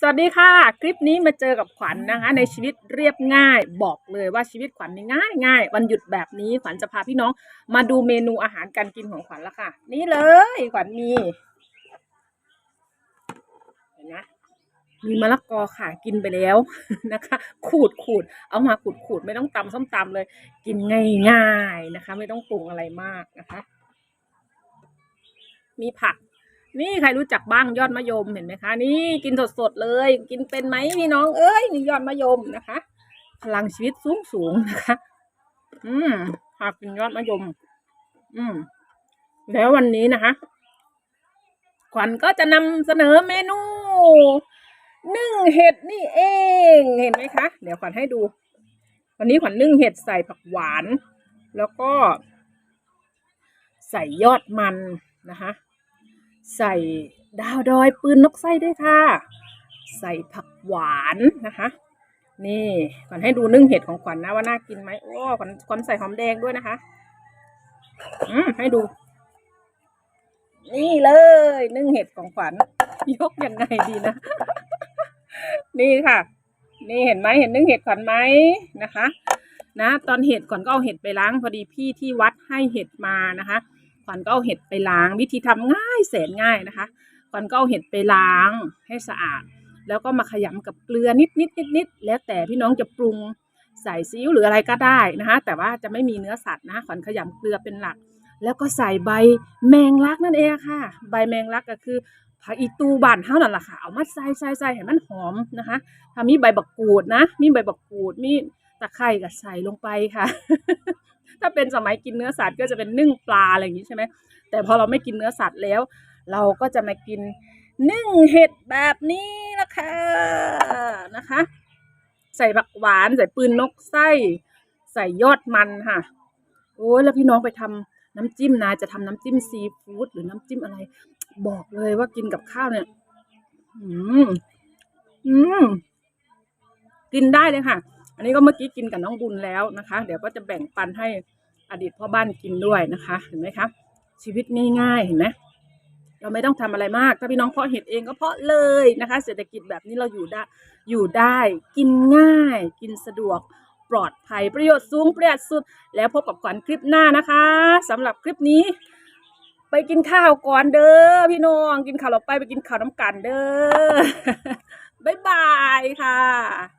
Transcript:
สวัสดีค่ะ คลิปนี้มาเจอกับขวัญนะคะ ในชีวิตเรียบง่าย บอกเลยว่าชีวิตขวัญนี่ง่ายง่ายวันหยุดแบบนี้ขวัญจะพาพี่น้อง มาดูเมนูอาหารการกินของขวัญละค่ะ นี่เลยขวัญมีเห็นไหมมีมะละกอค่ะกินไปแล้วนะคะ ขูดขูดเอามาขูดขูดไม่ต้องตำส้มตำเลย กินง่ายๆนะคะ ไม่ต้องปรุงอะไรมากนะคะ มีผัก นี่ใครรู้จักบ้างยอดมะยมเห็นไหมคะ นี่กินสดๆเลย กินเป็นไหมพี่น้องเอ้ยนี่ยอดมะยมนะคะ พลังชีวิตสูงสูงนะคะ อืมหากกินยอดมะยม อืม แล้ววันนี้นะคะ ขวัญก็จะนำเสนอเมนูนึ่งเห็ดนี่เองเห็นไหมคะ เดี๋ยวขวัญให้ดู วันนี้ขวัญนึ่งเห็ดใส่ผักหวาน แล้วก็ ใส่ยอดมันนะคะ ใส่ดาวดอยปืนนกไส้ด้วยค่ะ ใส่ผักหวานนะคะ นี่ขวัญให้ดูนึ่งเห็ดของขวัญนะว่าน่ากินไหมโอ้ขวัญขวัญใส่หอมแดงด้วยนะคะ อืมให้ดู นี่เลย นึ่งเห็ดของขวัญยกยังไงดีนะ นี่ค่ะ นี่เห็นไหมเห็นนึ่งเห็ดขวัญไหมนะคะ นะ ตอนเห็ดขวัญก็เอาเห็ดไปล้างพอดีพี่ที่วัดให้เห็ดมานะคะ ขวัญก็เอาเห็ดไปล้าง วิธีทำง่ายแสนง่ายนะคะ ขวัญก็เอาเห็ดไปล้างให้สะอาด แล้วก็มาขยำกับเกลือนิดนิดนิดนิดแล้วแต่พี่น้องจะปรุงใส่ซีอิ๊วหรืออะไรก็ได้นะคะ แต่ว่าจะไม่มีเนื้อสัตว์นะขวัญขยำเกลือเป็นหลัก แล้วก็ใส่ใบแมงลักนั่นเองค่ะ ใบแมงลักก็คือผักอีตูบานเท่านั้นแหละค่ะ เอามาใส่ใส่ใส่ให้มันหอมนะคะถ้ามีใบบักกูดนะ มีใบบักกูด มีตะไคร้ก็ใส่ลงไปค่ะ ถ้าเป็นสมัยกินเนื้อสัตว์ก็จะเป็นนึ่งปลาอะไรอย่างนี้ใช่ไหมแต่พอเราไม่กินเนื้อสัตว์แล้ว เราก็จะมากินนึ่งเห็ดแบบนี้ละค่ะนะคะ ใส่ผักหวานใส่ปืนนกไส้ใส่ยอดมันค่ะโอ้ยแล้วพี่น้องไปทำน้ำจิ้มนะจะทำน้ำจิ้มซีฟู้ดหรือน้ำจิ้มอะไร บอกเลยว่ากินกับข้าวเนี่ย อืมอืมกินได้เลยค่ะ อันนี้ก็เมื่อกี้กินกับน้องบุญแล้วนะคะ เดี๋ยวก็จะแบ่งปันให้อดีตพ่อบ้านกินด้วยนะคะ เห็นไหมคะ ชีวิตง่ายๆเห็นไหมเราไม่ต้องทำอะไรมาก ถ้าพี่น้องเพาะเห็ดเองก็เพาะเลยนะคะ เศรษฐกิจแบบนี้เราอยู่ได้อยู่ได้ กินง่าย กินสะดวกปลอดภัยประโยชน์สูงประหยัดสุด แล้วพบกับขวัญคลิปหน้านะคะสำหรับคลิปนี้ ไปกินข้าวก่อนเด้อพี่น้องกินข้าวเราไปไปกินข้าวน้ำกันเด้อบ๊ายบายค่ะ